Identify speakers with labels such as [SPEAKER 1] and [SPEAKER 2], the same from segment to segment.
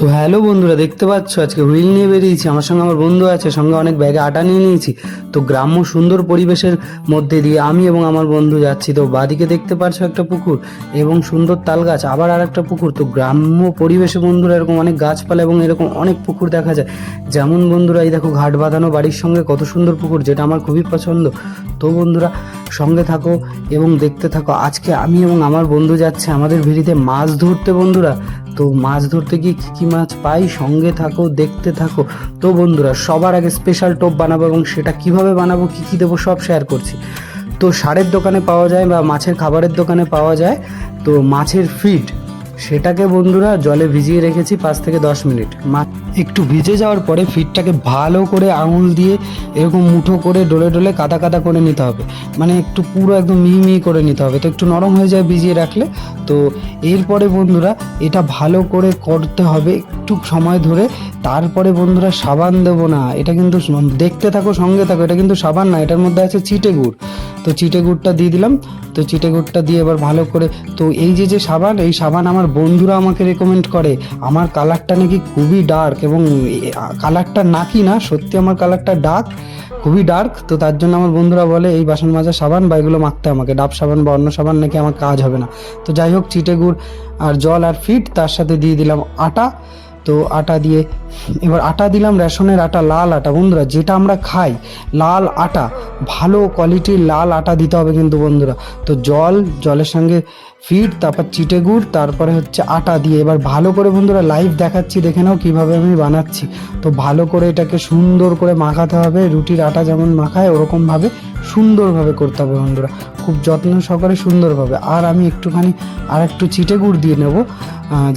[SPEAKER 1] তো হ্যালো বন্ধুরা, দেখতে পাচ্ছ? আজকে হুইল নিয়ে বেরিয়েছি। আমার সঙ্গে আমার বন্ধু আছে, সঙ্গে অনেক ব্যাগে আটা নিয়ে নিয়েছি। তো গ্রাম্য সুন্দর পরিবেশের মধ্যে দিয়ে আমি এবং আমার বন্ধু যাচ্ছি। তো বাদিকে দেখতে পাচ্ছ একটা পুকুর এবং সুন্দর তাল গাছ আবার আর একটা পুকুর। তো গ্রাম্য পরিবেশে বন্ধুরা এরকম অনেক গাছপালা এবং এরকম অনেক পুকুর দেখা যায়। যেমন বন্ধুরা, এই দেখো ঘাট বাঁধানো বাড়ির সঙ্গে কত সুন্দর পুকুর, যেটা আমার খুবই পছন্দ। তো বন্ধুরা, সঙ্গে থাকো এবং দেখতে থাকো। আজকে আমি এবং আমার বন্ধু যাচ্ছে আমাদের ভিড়িতে মাছ ধরতে বন্ধুরা। তো মাছ ধরতে গিয়ে কী কী মাছ পাই? সঙ্গে থাকো, দেখতে থাকো। তো বন্ধুরা, সবার আগে স্পেশাল টোপ বানাবো এবং সেটা কীভাবে বানাবো, কী কী দেবো সব শেয়ার করছি। তো সারের দোকানে পাওয়া যায় বা মাছের খাবারের দোকানে পাওয়া যায়। তো মাছের ফিড সেটাকে বন্ধুরা জলে ভিজিয়ে রেখেছি পাঁচ থেকে দশ মিনিট। মা একটু ভিজে যাওয়ার পরে ফিটটাকে ভালো করে আঙুল দিয়ে এরকম মুঠো করে ডলে ডলে কাদা কাদা করে নিতে হবে। মানে একটু পুরো একদম মিহি মিহি করে নিতে হবে। তো একটু নরম হয়ে যায় ভিজিয়ে রাখলে। তো এরপরে বন্ধুরা এটা ভালো করে করতে হবে একটু সময় ধরে। তারপরে বন্ধুরা সাবান দেবো না। এটা কিন্তু দেখতে থাকো, সঙ্গে থাকো। এটা কিন্তু সাবান না, এটার মধ্যে আছে চিটে গুড়। তো চিটে গুড়টা দিয়ে দিলাম। তো চিটে গুড়টা দিয়ে এবার ভালো করে, তো এই যে যে সাবান, এই সাবান আমার বন্ধুরা আমাকে রেকমেন্ড করে। আমার কালারটা নাকি খুবই ডার্ক এবং কালারটা নাকি না, সত্যি আমার কালারটা ডার্ক খুবই ডার্ক তো তার জন্য আমার বন্ধুরা বলে, এই বাসন মাজা সাবান বা এগুলো মাখতে আমাকে। ডাব সাবান বা অন্য সাবান নাকি আমার কাজ হবে না। তো যাই হোক, চিটে গুড় আর জল আর ফিট তার সাথে দিয়ে দিলাম আটা। তো আটা দিয়ে, এবার আটা দিলাম রেশনের আটা, লাল আটা। বন্ধুরা, যেটা আমরা খাই, লাল আটা, ভালো কোয়ালিটির লাল আটা দিতে হবে কিন্তু বন্ধুরা। তো জল, জলের সঙ্গে ফিট তারপর চিটে গুড়, তারপরে হচ্ছে আটা দিয়ে। এবার ভালো করে বন্ধুরা লাইভ দেখাচ্ছি, দেখে নাও কীভাবে আমি বানাচ্ছি। তো ভালো করে এটাকে সুন্দর করে মাখাতে হবে, রুটির আটা যেমন মাখায়, ওরকমভাবে সুন্দরভাবে করতে হবে বন্ধুরা। খুব যত্ন সহকারে সুন্দরভাবে। আর আমি একটুখানি আর একটু চিটে গুড় দিয়ে নেব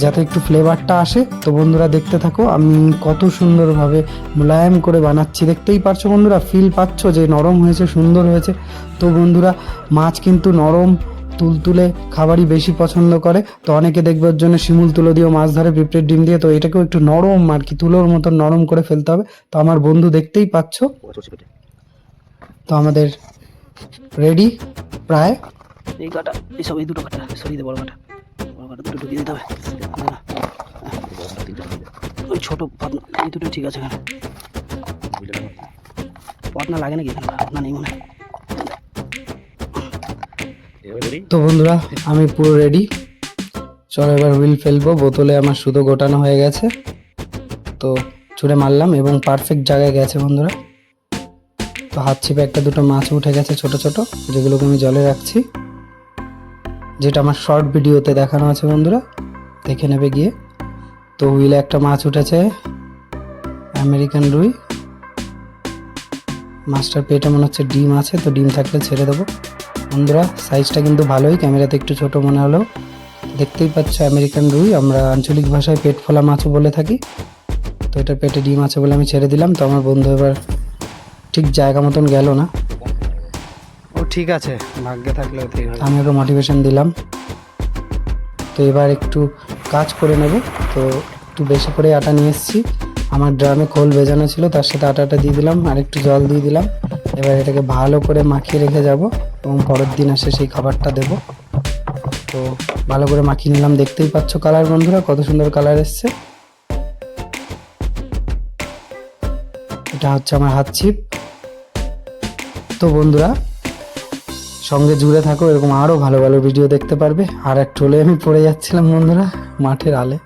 [SPEAKER 1] যাতে একটু ফ্লেভারটা আসে। তো বন্ধুরা দেখতে থাকো, আমি কত সুন্দরভাবে মোলায়েম করে বানাচ্ছি। দেখতেই পারছ বন্ধুরা ফিল পাচ্ছ যে নরম হয়েছে, সুন্দর হয়েছে। তো বন্ধুরা, মাছ কিন্তু নরম তুলতুলে খাবারই বেশি পছন্দ করে। তো অনেকে দেখবে ওর জন্য শিমুল তুলো দিয়েও মাছ ধরে পিঁপড়ের ডিম দিয়ে। তো এটাকেও একটু নরম আর কি, তুলোর মতো নরম করে ফেলতে হবে। তো আমার বন্ধু দেখতেই পাচ্ছ। তো আমাদের রেডি প্রায়।
[SPEAKER 2] এই কাটা, এই সব, এই দুটো কাটা, সরিয়ে দে বড় কাটা। বড় কাটা দুটো ঢুকিয়ে দিতে হবে। ওই ছোট পাতনা এই দুটো ঠিক আছে এখানে পাতনা লাগে নাকি এখানে? নেই মনে
[SPEAKER 1] তো বন্ধুরা, আমি পুরো রেডি চলো এবার হুইল ফেলব, বোতলে আমার সুতো গোটানো হয়ে গেছে। তো ছুঁড়ে মারলাম এবং পারফেক্ট জায়গায় গেছে বন্ধুরা। তো হাত ছিপে একটা দুটো মাছ উঠে গেছে ছোট ছোট, যেগুলোকে আমি জলে রাখছি। যেটা আমার শর্ট ভিডিওতে দেখানো আছে বন্ধুরা, দেখে নেবে গিয়ে। তো হুইলে একটা মাছ উঠেছে। আমেরিকান রুই। মাছটার পেটে মনে হচ্ছে ডিম আছে তো ডিম থাকলে ছেড়ে দেবো। বন্ধুরা সাইজটা কিন্তু ভালোই ক্যামেরাতে একটু ছোট মনে হলো। দেখতেই পাচ্ছ আমেরিকান রুই আমরা আঞ্চলিক ভাষায় পেট ফোলা মাছও বলে থাকি। তো এটা পেটে ডিম আছে বলে আমি ছেড়ে দিলাম তো আমার বন্ধু এবার ঠিক জায়গা মতন গেল না।
[SPEAKER 2] ও ঠিক আছে ভাগ্যে থাকলে
[SPEAKER 1] আমি ওকে মোটিভেশন দিলাম। তো এবার একটু কাজ করে নেব তো একটু বেশি করে আটা নিয়ে এসেছি। আমার ড্রামে খোল ভেজানো ছিল, তার সাথে আটাটা দিয়ে দিলাম, আর একটু জল দিয়ে দিলাম। এবার এটাকে ভালো করে মাখিয়ে রেখে যাব এবং পরের দিন এসে সেই খাবারটা দেব। তো ভালো করে মাখিয়ে নিলাম, দেখতেই পাচ্ছ কালার বন্ধুরা, কত সুন্দর কালার এসছে। এটা হচ্ছে আমার হাত ছিপ। তো বন্ধুরা, সঙ্গে জুড়ে থাকো, এরকম আরও ভালো ভালো ভিডিও দেখতে পারবে। আর একটু হলে আমি পড়ে যাচ্ছিলাম বন্ধুরা, মাঠের আলে।